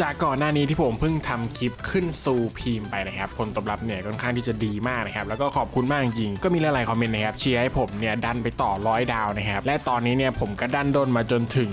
จากก่อนหน้านี้ที่ผมเพิ่งทำคลิปขึ้นซูพีมไปนะครับผลตอบรับเนี่ยค่อนข้างที่จะดีมากนะครับแล้วก็ขอบคุณมากจริงๆก็มีหลายๆคอมเมนต์นะครับเชียร์ให้ผมเนี่ยดันไปต่อร้อยดาวนะครับและตอนนี้เนี่ยผมก็ดันด้นมาจนถึง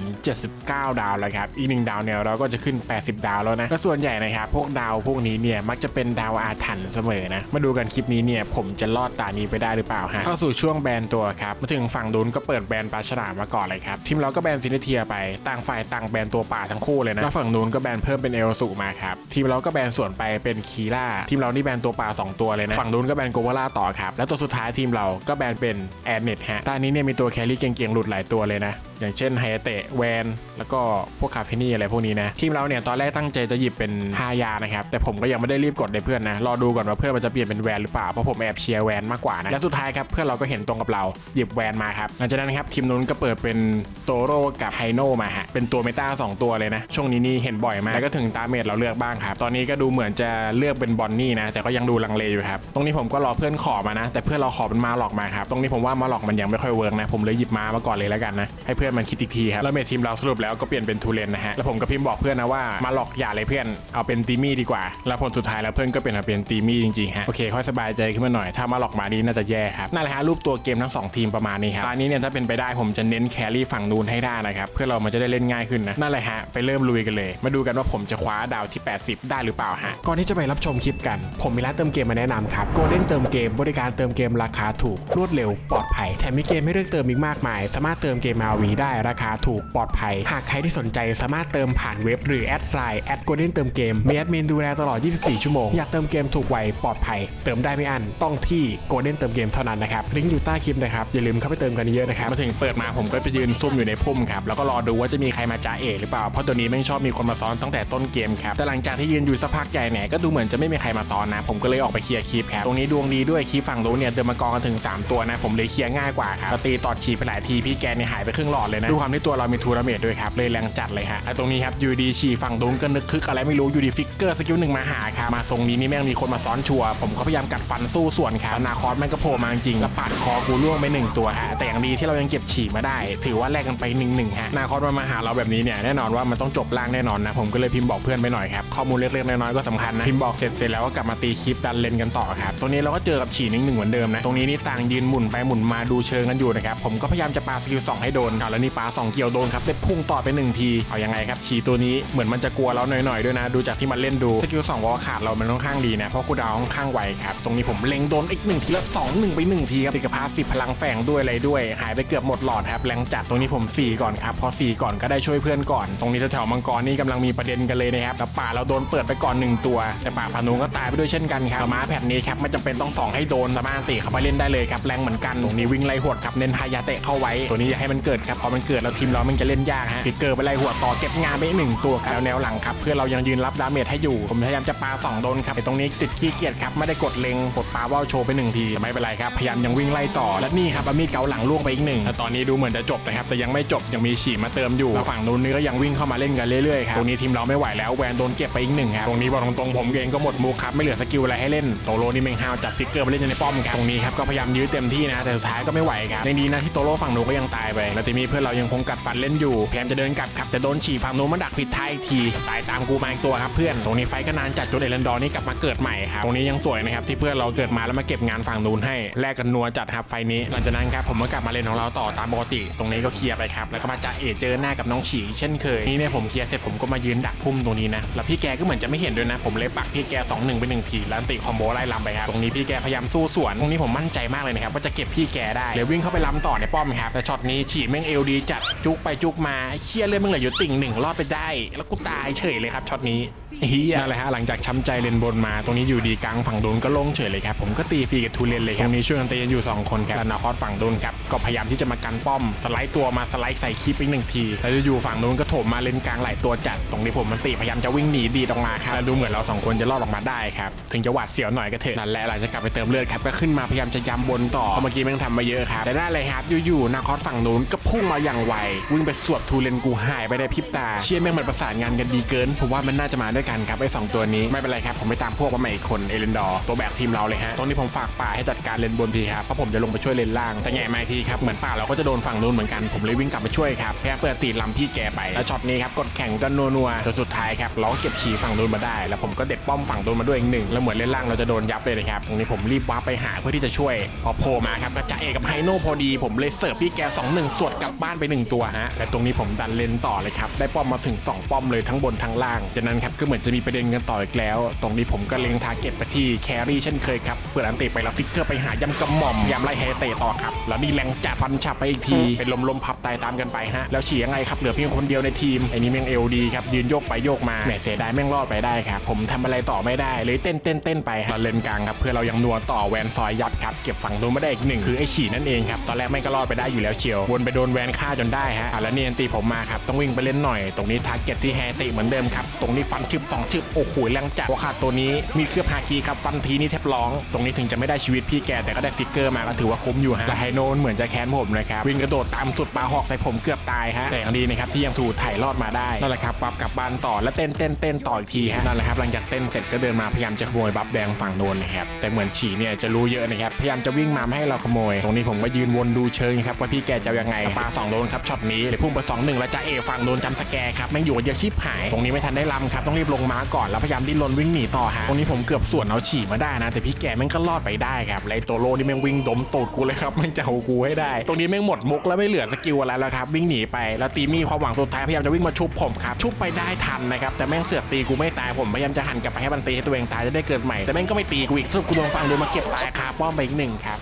79 ดาวแล้วครับอีกหนึ่งดาวเนี่ยเราก็จะขึ้น 80 ดาวแล้วนะและส่วนใหญ่นะครับพวกดาวพวกนี้เนี่ยมักจะเป็นดาวอาถรรพ์เสมอนะมาดูกันคลิปนี้เนี่ยผมจะรอดตานี้ไปได้หรือเปล่าฮะเข้าสู่ช่วงแบนตัวครับมาถึงฝั่งดุนก็เปิดแบนปลาฉลามมาก่อนเลยครับทีมเราก็แบนซินเทียไปต่างฝ่ายต่างแบนตัวป่าทั้งคู่เลยนะแล้วฝั่งนู้นก็แบนเพิ่มเป็นเอลสุมาครับทีมเราก็แบนส่วนไปเป็นคีล่าทีมเรานี่แบนตัวป่าสองตัวเลยนะฝั่งนู้นก็แบนโกวาล่าต่อครับแล้วตัวสุดท้ายทีมเราก็แบนเป็นแอนเน็ตฮะตอนนี้เนี่ยมีตัวแครี่เก่งๆหลุดหลายตัวเลยนะอย่างเช่นไฮเตะแวนแล้วก็พวกคาเฟนี่อะไรพวกนี้นะทีมเราเนี่ยตอนแรกตั้งใจจะหยิบเป็นฮายานะครับแต่ผมก็ยังไม่ได้รีบกดเลยเพื่อนนะรอดูก่อนว่าเพื่อนมันจะเปลี่ยนเป็นแวนหรือเปล่าเพราะผมแอบเชียร์แวนมากกว่านะและสุดท้ายครับเพื่อนเราก็เห็นตรงกับเราหยิบแวนมาครับหลังจากนั้นครับทีมนู้นก็เปิดเป็นโตโร่กับไฮโนมาฮะเป็นตัวเมตาสองตัวเลยนะช่วงนี้นี่เห็นบ่อยมากแล้วก็็ถึงตาเมจเราเลือกบ้างครับ ตอนนี้ก็ดูเหมือนจะเลือกเป็นบอนนี่นะ แต่ก็ยังดูลังเลอยู่ครับ ตรงนี้ผมก็รอเพื่อนขอมานะ แต่เพื่อนเราขอเป็นมาหลอกมาครับ ตรงนี้ผมว่ามาหลอกมันยังไม่ค่อยเวิร์กนะ ผมเลยหยิบมามาก่อนเลยแล้วกันนะ ให้เพื่อนมันคิดอีกทีครับ แล้วเมททีมเราสรุปแล้วก็เปลี่ยนเป็นทูเลนนะฮะ แล้วผมก็พิมพ์บอกเพื่อนนะว่ามาหลอกอย่าเลยเพื่อน เอาเป็นตีมี่ดีกว่า แล้วผลสุดท้ายแล้วเพื่อนก็เป็นเอาเป็นตีมี่จริงๆฮะ โอเคค่อยสบายใจขึ้นมาหน่อยถ้ามาหลอกมาดีน่าจะแย่ครับนั่นแหละฮะรูปตัวเกมทั้งสองทีมประมาณนี้ครับตอนนี้เนี่ยถ้าเป็นไปได้ผมจะเน้นแครี่ฝั่งนู้นให้ได้นะครับเพื่อเรามันจะได้เล่นง่ายขึ้นนะนั่นแหละฮะไปเริ่มลุยกันเลย มาดูกันว่าผมจะคว้าดาวที่ 80 ได้หรือเปล่าฮะ ก่อนที่จะไปรับชมคลิปกัน ผมมีร้านเติมเกมมาแนะนำครับโกลเด้นเติมเกม บริการเติมเกมราคาถูก รวดเร็ว ปลอดภัย แถมมีเกมให้เลือกเติมอีกมากมาย สามารถเติมเกม RV ได้ราคาถูกปลอดภัย หากใครที่สนใจสามารถเติมผ่านเว็บหรือแอดไลน์แอดโกลเด้นเติมเกมมีแอดมินดูแลตลอด 24 ชั่วโมง อยากเติมเกมถูกไวปลอดภัย เติมได้ไม่อันต้องที่โกลเด้นเติมเกมเท่านั้นนะครับลิงก์อยู่ใต้คลิปนะครับอย่าลืมเข้าไปเติมกันเยอะนะครับมาถึงเปิดมาผมก็ไปยืนซุ่มอยู่ในพุ่มครับแล้วก็รอดูว่าจะมีใครมาจ้าเอหรือเปล่าเพราะตัวนี้ไม่ชอบมีคนมาซ้อนตั้งแแต่ต้นเกมครับแต่หลังจากที่ยืนอยู่สักพักใหญ่เนี่ยก็ดูเหมือนจะไม่มีใครมาซ้อนนะ ผมก็เลยออกไปเคลียร์คลิปครับตรงนี้ดวงดีด้วยคลิปฝั่งนู้เนี่ยเดินมากองกันถึง 3 ตัวนะผมเลยเคลียร์ง่ายกว่าครับตีตอดฉีไปหลายทีพี่แกเนี่ยหายไปครึ่งหลอดเลยนะดูความที่ตัวเรามีทูราเมดด้วยครับเลยแรงจัดเลยฮะแล้วตรงนี้ครับยูดีฉีฝั่งนู้ก็นึกคึกอะไรไม่รู้ยูดีฟิกเกอร์สกิลหนึ่งมาหาครับมาทรงนี้นี่แม่งมีคนมาซ้อนชัวร์ผมก็พยายามกัดฟันสู้ส่วนครับนาคอสแม่งก็โผล่มาจริงแล้วปาดคอกูล่วงไปหนึ่งตัวฮะแต่อย่างดีที่เรายังเก็บฉีมาได้ ถือว่าแลกกันไปหนึ่งหนึ่งฮะนาคอสมามาหาเราแบบนี้เนี่ยแน่นอนว่ามันต้องจบล่างแน่นอนนะผมก็เลยพิมพ์บอกเพื่อนไปหน่อยครับ ข้อมูลเล็กๆน้อยๆก็สำคัญนะ พิมพ์บอกเสร็จเสร็จแล้วก็กลับมาตีคลิปดันเลนกันต่อครับ ตรงนี้เราก็เจอกับฉีหนึ่งหนึ่งเหมือนเดิมนะ ตรงนี้นี่ต่างยืนหมุนไปหมุนมาดูเชิงกันอยู่นะครับ ผมก็พยายามจะปาสกิลสองให้โดนเอาแล้วนี่ปาสองเกี่ยวโดนครับได้พุ่งต่อไปหนึ่งที เอายังไงครับฉีตัวนี้เหมือนมันจะกลัวเราหน่อยๆด้วยนะ ดูจากที่มันเล่นดูสกิลสองวอลขาดเรามันค่อนข้างดีนะเพราะคูดาวค่อนข้างไวครับตรงนี้ผมเล็งโดนอีกหนึ่งทีละสองหนึ่งไปหนึ่งทีครับติดกับพาสิพลังแฝงด้วยอะไรด้วย หายไปเกือบหมดหลอดครับแรงจัดตรงนี้ผมสี่ก่อนครับพอสี่ก่อนก็ได้ช่วยเพื่อนก่อน ตรงนี้แถวมังกรนี่กำลังมีประเด็นกันเลยนะครับแต่ป่าเราโดนเปิดไปก่อนหนึ่งตัว แต่ป่าพานุก็ตายไปด้วยเช่นกันครับมาแผ่นนี้ครับไม่จำเป็นต้องสองให้โดนสามารถตีเข้าไปเล่นได้เลยครับแรงเหมือนกันตรงนี้วิ่งไล่หวดครับเน้นฮายาเตะเข้าไว้ตัวนี้อย่าให้มันเกิดครับพอมันเกิดแล้วทีมเรามันจะเล่นยากฮะฟิกเกอร์ไปไล่หัวต่อเก็บงานไปอีกหนึ่งตัวครับแล้วแนวหลังครับเพื่อเรายังยืนรับดาเมจให้อยู่ผมพยายามจะปาสองโดนครับแต่ตรงนี้ติดขี้เกียจครับไม่ได้กดเล็งกดปาว่าวโชว์ไปหนึ่งทีแต่ไม่เป็นไรครับพยายามยังวิ่งไล่ต่อและนี่ครับมีดเกาหลังล่วงไปอีกหนึ่งแต่ตอนนี้ดูเหมือนจะจบนะครับแต่ยังไม่จบยังมีฉีมาเติมอยู่ฝั่งนู้นนี่ก็ยังวิ่งเข้ามาเล่นกันเรื่อยๆครับตรงนี้ทีมเราไม่ไหวแล้วแวนโดนเก็บไปอีกหนึ่งครับตรงนี้บอกตรงๆผมเองก็หมดมูครับไม่เหลือสกิลอะไรให้เล่นโตโรนี่เมงฮาวจัดฟิกเกอร์มาเล่นในป้อมครับตรงนี้ครับก็พยายามยื้อเต็มที่นะแต่สุดท้ายก็ไม่ไหวครับยังดีนะที่โตโรฝั่งนู้นก็ยังตายไปแล้วจะมีเพื่อนเรายังคงกัดฟันเล่นอยู่พยายามจะเดินกลับครับแต่โดนฉี่ฝั่งนู้นมาดักผิดท้ายอีกทีตายตามกูมาอีกตัวครับเพื่อนตรงนี้ไฟก็นานจัดจนเอเลนดอนี่กลับมาเกิดใหม่ครับตรงนี้ยังสวยนะครับที่เพื่อนเราเกิดมาแล้วมาเก็บงานฝั่งนู้นให้แลกกันนัวจัดครับไฟนี้หลังจากนั้นครับผมก็กลับมาเล่นของเราต่อตามปกติ ตรงนี้ก็เคลียร์ไปครับแล้วก็มาจ่าเอเจอหน้ากับน้องฉีเช่นเคยนี่เนี่ยผมเคลียร์เสร็จผมก็มายืนดักพุ่มตรงนี้นะ แล้วพี่แกก็เหมือนจะไม่เห็นด้วยนะ ผมเลยปักพี่แก2อหนึ่งไปหนึ่งทีแล้วติคอมโบไล่ลำไปครับ ตรงนี้พี่แกพยายามสู้สวน ตรงนี้ผมมั่นใจมากเลยนะครับว่าจะเก็บพี่แกได้เลยวิ่งเข้าไปล้ำต่อในป้อมครับ แต่ช็อตนี้ฉีแม่งเอลดีจัดจุกไปจุกมาเชี่ยเลือดมึงเหลืออยู่ติ่งหนึ่งรอดไปได้ แล้วกูตายเฉยเลยครับช็อตนี้เฮียนั่นแหละฮะหลังจากช้ำใจเลนบนมา ตรงนี้อยู่ดีกลางฝั่งโดนก็ลงเฉยเลยครับผมก็ตีฟรีกับทูเลนเลยครับตรงนี้ช่วยกันตีกันอยู่สองคนครับแล้วนาคอสฝั่งโดนครับก็พยายามที่จะมากันป้อมสไลด์ตัวมาสไลด์ใส่คลิปอีกหนึ่งทีแล้วอยู่ฝั่งโน้นก็โถมมาเลนกลางหลายตัวจัดตรงนี้ผมมันตีพยายามจะวิ่งหนีดีดออกมาครับแล้วดูเหมือนเราสองคนจะรอดออกมาได้ครับถึงจะหวาดเสียวหน่อยก็เถอะนั่นแหละหลังจากกลับไปเติมเลือดครับก็ขึ้นมาพยายามจะยำบนต่อเพราะเมื่อกี้แม่งทำมาเยอะครับแต่ได้เลยครับอยู่ๆนาคอสฝั่งโน้นก็พุ่งมาอย่างไววิ่งไปสวบทูเลนกูหายไปได้พริบตา เชี่ยแม่งมันประสานงานกันดีเกินผมว่ามันน่าจะมาด้วยกันครับไอ้สองตัวนี้ไม่เป็นไรครับผมไปตามพวกมาใหม่อีกคนเอเลนดอร์ตัวแบกทีมเราเลยฮะตรงนี้ผมฝากป่าให้จัดการเลนบนทีครับเพราะผมจะลงไปช่วยเลนล่างแต่แง่มาอีกทีครับเหมือนป่าเราก็จะโดนฝั่งนู้นเหมือนกันผมเลยวิ่งกลับไปช่วยครับพยายามเปิดตีลำพี่แกไปแล้วช็อตนี้ครับกดแข่งกันนัวๆสุดท้ายครับเราก็เก็บฉีฝั่งนู้นมาได้ แล้วผมก็เด็ดป้อมฝั่งนู้นมาด้วยอีกหนึ่งแล้วเหมือนเล่นล่างเราจะโดนยับเลยนะครับตรงนี้ผมรีบว้ารไปหาเพื่อที่จะช่วย พอโผล่มาครับก็จะเอกกับไฮโน่พอดี ผมเลยเสิร์ฟพี่แก2 1สวดกลับบ้านไป 1 ตัวฮะและตรงนี้ผมดันเลนต่อเลยครับได้ป้อมมาถึง 2 ป้อมเลยทั้งบนทั้งล่างจากนั้นครับก็เหมือนจะมีประเด็นกันต่ออีกแล้ว ตรงนี้ผมก็เล็งทาร์เก็ตไปที่แครี่เช่นเคยครับเปิดอันติไปแล้วฟิกเกอร์ไปหายำกระหม่อมยำไล่ไฮเตะต่อครับแล้วนี่แรงจัดฟันฉับไปอีกทีเป็นลมๆพับตายตามกันไปฮะแล้วฉี่ยังไงครับเหลือเพียงคนเดียวในทีมไอ้นี่แม่งเอลดีครับยืนโยกไปโยกมาแหมเสียดายแม่งรอดไปได้ครับ ผมทำอะไรต่อไม่ได้เลยเต้นเต้นเต้นไปฮะเลนกลางครับเพื่อเรายังนัวต่อแวนซอยยัดครับเก็บฝั่งนู้นมาได้อีกหนึ่งคือไอ้ฉี่นั่นเองครับตอนแรกแม่งก็รอดไปได้อยู่แล้วเชียววนไปโดนแวนฆ่าจนได้ฮะอะแล้วเนียนตีผมมาครับต้องวิ่งไปเล่นหน่อย ตรงนี้ทาร์เก็ตที่แฮติเหมือนเดิมครับตรงนี้ฟันชึบสองชึบโอ้โหแรงจัดว่าขาดตัวนี้มีเครือบฮาคีครับฟันทีนี่แทบร้อง ตรงนี้ถึงจะไม่ได้ชีวิตพี่แกแต่ก็ได้ฟิกเกอร์มาก็ถือว่าคุ้มอยู่ฮะและไฮโนนเหมือนจะแค้นผมนะครับวิ่งกระโดดตามสุดปลาหอกใส่ผมเกือบตายฮะแต่อย่างดีนะครับที่ยังถูกไถ่รอดมาได้นั่นแหละครับปรับกลับบ้านต่อแล้วเต้นเต้นเต้นต่ออีกทีฮะนั่นแหละครับหลังจากเต้นเสร็จก็เดินมาพยายามจะขโมยบัฟแดงฝั่งโนนนะครับแต่เหมือนฉีเนี่ยจะรู้เยอะนะครับพยายามจะวิ่งมาไม่ให้เราขโมย ตรงนี้ผมก็ยืนวนดูเชิงครับว่าพี่แกจะยังไงปลาสองโดนครับช็อตนี้เลยพุ่งไปสองหนึ่งแล้วจะเอฝั่งโดนจำสแกร์ครับแม่งอยู่เยอะชิบหายตรงนี้ไม่ทันได้ลำครับต้องรีบลงม้าก่อนแล้วพยายามดิ้นรนวิ่งหนีต่อฮะตรงนี้ผมเกือบส่วนเอาฉี่มาได้นะ แต่พี่แกแม่งก็รอดไปได้ครับไลโตโรนี่แม่งวิ่งดมตูดกูเลยครับแม่งจะเอากูให้ได้ ตรงนี้แม่งหมดมุกแล้วไม่เหลือสกิลอะไรแล้วครับวิ่งหนีไปแล้วตีมี่ความหวังสุดท้ายพยายามจะวิ่งมาชุบผมครับชุบไปได้ทันนะครับแต่แม่งเสือกตีกูไม่ตายผมพยายามจะหันกลับไปให้มันตีให้ตัวเองตายจะได้เกิดใหม่แต่แม่งก็ไม่ตีกูอีกสรุปกูโดนฟังดูมาเก็บตายคาป้อมไปอีกหนึ่งครับ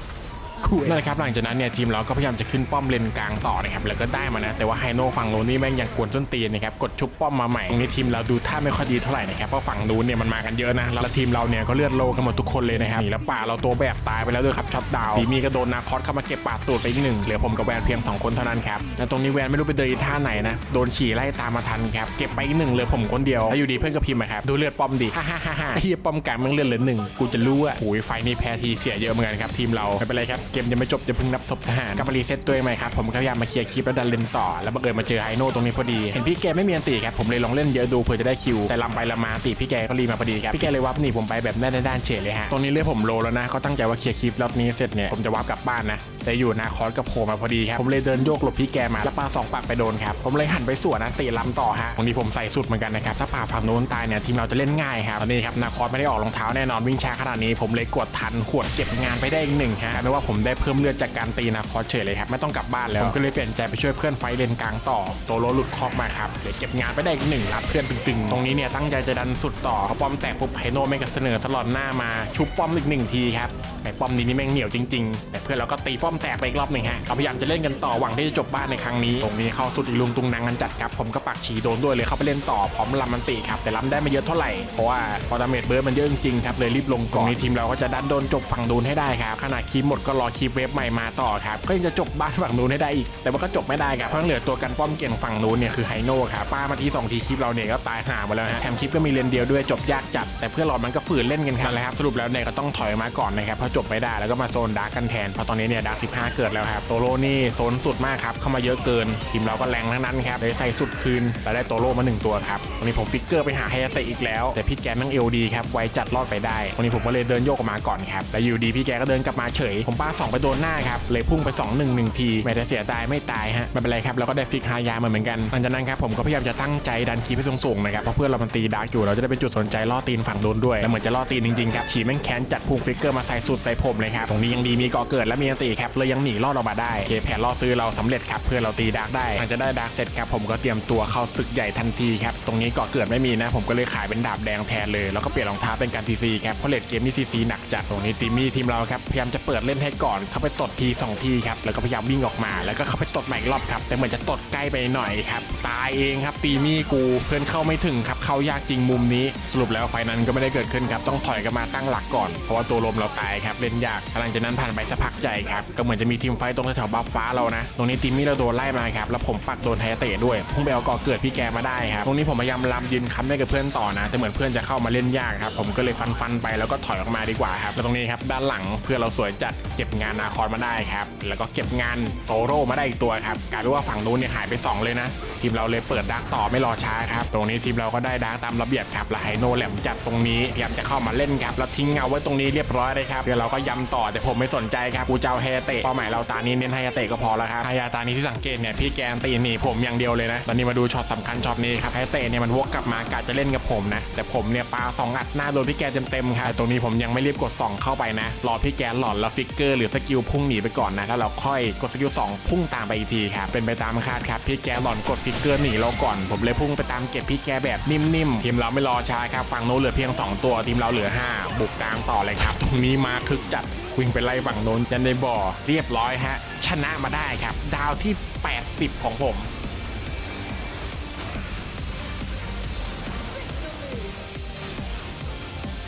นั่นแหละครับหลังจากนั้นเนี่ยทีมเราก็พยายามจะขึ้นป้อมเลนกลางต่อนะครับแล้วก็ได้มานะแต่ว่าไฮโน่ฝั่งโน้นนี่แม่งยังกวนส้นตีนนะครับกดชุบป้อมมาใหม่ตรงนี้ทีมเราดูท่าไม่ค่อยดีเท่าไหร่นะครับเพราะฝั่งนู้นเนี่ยมันมากันเยอะนะแล้วทีมเราเนี่ยก็เลือดโลกันหมดทุกคนเลยนะครับนี่แล้วป่าเราตัวแบบตายไปแล้วด้วยครับช็อตดาวดีมีก็โดนนาคอสเข้ามาเก็บป่าตูดไปอีกหนึ่งเหลือผมกับแวนเพียงสองคนเท่านั้นครับแล้วตรงนี้แวนไม่รู้ไปเดินท่าไหนนะโดนฉี่ไล่ตามมาทันครับเก็บไปอีกหนึ่งเหลือผมคนเดียวแล้วอยู่ดีเพื่อนก็พิมพ์มาครับดูเลือดป้อมดิฮ่าฮ่าฮ่าฮ่าเหี้ยป้อมกลางมันเลือดเหลือหนึ่งกูจะรู้ว่าโอ้ยไฟนี่แพ้ทีเสียเยอะเหมือนกันครับทีมเราไม่เป็นไรครับเกมยังไม่จบจะพึ่งนับศพทหารกลับมารีเซ็ตตัวเองใหม่ครับผมก็พยายามมาเคลียร์คลิปแล้วดันเลนต่อแล้วบังเอิญมาเจอไฮโน่ตรงนี้พอดีเห็นพี่แกไม่มีอันตีครับผมเลยลองเล่นเยอะดูเผื่อจะได้คิวแต่ลำไปลำมาตีพี่แกก็รีมาพอดีครับพี่แกเลยวับหนีผมไปแบบด้านด้านเฉยเลยฮะตรงนี้เลือดผมโลแล้วนะเขาตั้งใจว่าเคลียร์คลิปรอบนี้เสร็จเนี่ยผมจะวับกลับบ้านนะ แต่อยู่นาคอสกับโผล่มาพอดีครับผมเลยเดินโยกหลบพี่แกมาแล้วปาสองปากไปโดนครับผมเลยหันไปสวนนะตีลำต่อฮะตรงนี้ผมใส่สุดเหมือนกันนะครับถ้าป่าฝั่งโน้นตายเนี่ยทีมเราจะเล่นง่ายครับตอนนี้ครับนาคอสไม่ได้ออกรองเท้าแน่นอนวิ่งช้าขนาดนี้ผมเลยกดทันขวดเก็บงานไปได้อีกหนึ่งฮะไม่ว่าผมได้เพิ่มเลือดจากการตีนาคอสเฉยเลยครับไม่ต้องกลับบ้านแล้วผมก็เลยเปลี่ยนใจไปช่วยเพื่อนไฟเลนกลางต่อโตโรหลุดคอกมาครับเลยเก็บงานไปได้อีกหนึ่งรับเพื่อนตึงๆตรงนี้เนี่ยตั้งใจจะดันสุดต่อเขาป้อมแตกปุ๊บไฮโนไม่งก็เสนอสลอนหน้ามาชุบป้อมอีกหนึ่งทีครับแต่ป้อมนี้นี่แม่งเหนียวจริงๆ แต่เพื่อนเราก็ตีป้อมแตกไปอีกรอบหนึ่งฮะเราพยายามจะเล่นกันต่อหวังที่จะจบบ้านในครั้งนี้ ตรงนี้เข้าสุดอีลุงตุงนางกันจัดครับ ผมก็ปักฉีโดนด้วยเลยเข้าไปเล่นต่อพร้อมลำมันตีครับ แต่ลำได้ไม่เยอะเท่าไหร่ เพราะว่าพอดาเมจเบิร์ดมันเยอะจริงๆครับเลยรีบลงก่อนตรงนี้ทีมเราก็จะดันโดนจบฝั่งดูนให้ได้ครับขณะคลิปหมดก็รอคลิปเวฟใหม่มาต่อครับก็ยังจะจบบ้านฝั่งนู้นให้ได้อีก แต่ว่าก็จบไม่ได้ครับเพราะเหลือตัวกันป้อมเก่งฝั่งนู้นเนี่ยคือไฮโน่ครับป้ามาทีสองทีคลิปเราเนี่ยก็ตายห่ามาแล้วฮะแถมคลิปก็มีเลนเดียวด้วยจบยากจัด แต่เพื่อนเรามันก็ฝืนเล่นกันครับนั่นแหละครับสรุปแล้วเนี่ยก็ต้องถอยมาก่อนนะครับเพราะจบไม่ได้แล้วก็มาโซนดาร์กกันแทนเพราะตอนนี้เนี่ยดาร์กสิเกิดแล้วครับโตโร่นี่โซนสุดมากครับเข้ามาเยอะเกิน ทีมเราก็แรงทั้งนั้นครับเลยใส่สุดคืนแล้วได้โตโร่มาหนึ่งตัวครับตอนนี้ผมฟิกเกอร์ไปหาไฮยาเตะอีกแล้ว แต่พี่แกแม่งเอลดีครับไวจัดรอดไปได้ วันนี้ผมก็เลยเดินโยกออกมาก่อนครับแล้วอยู่ดีพี่แกก็เดินกลับมาเฉย ผมป้าสองไปโดนหน้าครับเลยพุ่งไป 2 1 1 ทีไม่ได้เสียดายไม่ตายฮะไม่เป็นไรครับเราก็ได้ฟิกฮายามาเหมือนกันหลังจากนั้นครับผมก็พยายามจะตั้งใจดันคีย์ให้สูงๆนะครับเพราะเพื่อนเรามันตีดาร์กอยู่เราจะได้เป็นจุดสนใจล่อตีนฝั่งโดนด้วยแล้วเหมือนจะล่อตีนจริงๆครับฉีแม่งแค้นจัดพุ่งฟิกเกอร์มาใส่สุดใส่ผมเลยครับตรงนี้ยังดีมีก่อเกิดและมีอันตีครับเลยยังหนีรอดออกมาได้เคแผนล่อซื้อเราสำเร็จครับเพื่อนเราตีดาร์กได้หลังจากได้ดาร์กเสร็จครับผมก็เตรียมตัวเข้าศึกใหญ่ทันทีครับตรงนี้ก่อเกิดไม่มีนะ ผมก็เลยขายเป็นดาบแดงแทนเลยแล้วก็เปลี่ยนรองเท้าเป็นการทีซีครับเพราะเลดเกมนี่ซีซีหนักจัดตรงนี้ทีมี่ทีมเราครับพยายามจะเปิดเล่นให้ก่อนเข้าไปตดทีสองทีครับแล้วก็พยายามวิ่งออกมา แล้วก็เข้าไปตดใหม่อีกรอบครับแต่เหมือนจะตดใกล้ไปหน่อยครับตายเองครับตีมี่กูเพื่อนเข้าไม่ถึงครับเข้ายากจริงมุมนี้สรุปแล้วไฟนั้นก็ไม่ได้เกิดขึ้นครับต้องถอยกันมาตั้งหลักก่อนเพราะว่าตัวลมเราตายครับเล่นยากหลังจากนั้นผ่านไปสักพักใหญ่ครับก็เหมือนจะมีทีมไฟตรงแถวบัฟฟ้าเรานะ ตรงนี้ทีมมี่เราโดนไล่มาครับ แล้วผมปักโดนไทเตะด้วยพุ่งไปเอาก่อเกิดพี่แกมาได้ครับ ตรงนี้ผมพยายามลำยืนค้ำให้กับเพื่อนต่อนะ แต่เหมือนเพื่อนจะเข้ามาเล่นยากครับ ผมก็เลยฟันฟันไปแล้วก็ถอยออกมาดีกว่าครับ แล้วตรงนี้ครับด้านหลังเพื่อนเราสวยจัด เก็บงานนาคอนมาได้ครับ แล้วก็เก็บงานโตโร่มาได้อีกตัวครับกลายเป็นว่าฝั่งนู้นเนี่ยหายไปสองเลยนะ ทีมเราเลยเปิดดาร์กต่อไม่รอช้าครับ ตรงนี้ทีมเราก็ได้ดาร์กตามระเบียบครับและไฮโนแหลมจัดตรงนี้พยายามจะเข้ามาเล่นครับแล้วทิ้งเงาไว้ตรงนี้เรียบร้อยเลยครับเพื่อยวเราก็ย้ำต่อแต่ผมไม่สนใจครับกูเจะเอาไฮเตะเป้าหมายเราตานี้เน้นไฮเตะก็พอแล้วครับไฮยาตานี้ที่สังเกตเนี่ยพี่แกนตีหนีผมอย่างเดียวเลยนะตอนนี้มาดูช็อตสำคัญช็อตนี้ครับไฮเตะเนี่ยมันวกกลับมากะจะเล่นกับผมนะแต่ผมเนี่ยปาสองอัดหน้าโดนพี่แกเต็มๆครับตรงนี้ผมยังไม่รีบกดส่องเข้าไปนะรอพี่แกหลอนแล้วฟิกเกอร์หรือสกิลพุ่งหนีไปก่อนนะแล้วเราค่อยกดสกิลสองพุ่งตามไปอีกทีครับเป็นไปตามคาดครับพี่แกหล่อนกดฟิกเกอร์หนีเราก่อน ผมเลยพุ่งไปตามเก็บพี่แกแบบนิ่มๆทีมเราไม่รอช้าครับฝั่งโน้นเหลือเพียง 2 ตัวทีมเราเหลือ 5 บุกกลางต่อเลยครับ ตรงนี้มาคึกจัดวิ่งไปไล่ฝั่งโน้นจันในบ่อเรียบร้อยฮะชนะมาได้ครับ ดาวที่ 80 ของผม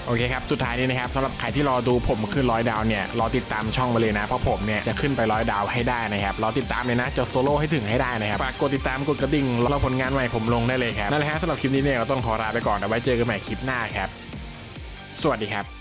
โอเคครับ สุดท้ายนี้นะครับสำหรับใครที่รอดูผมขึ้นร้อยดาวเนี่ยรอติดตามช่องไปเลยนะ เพราะผมเนี่ยจะขึ้นไปร้อยดาวให้ได้นะครับรอติดตามเลยนะจะโซโล่ให้ถึงให้ได้นะครับฝากกดติดตามกดกระดิ่งรอผลงานใหม่ผมลงได้เลยครับนั่นแหละฮะสำหรับคลิปนี้เนี่ยเราต้องขอลาไปก่อนเอาไว้เจอกันใหม่คลิปหน้าครับ สวัสดีครับ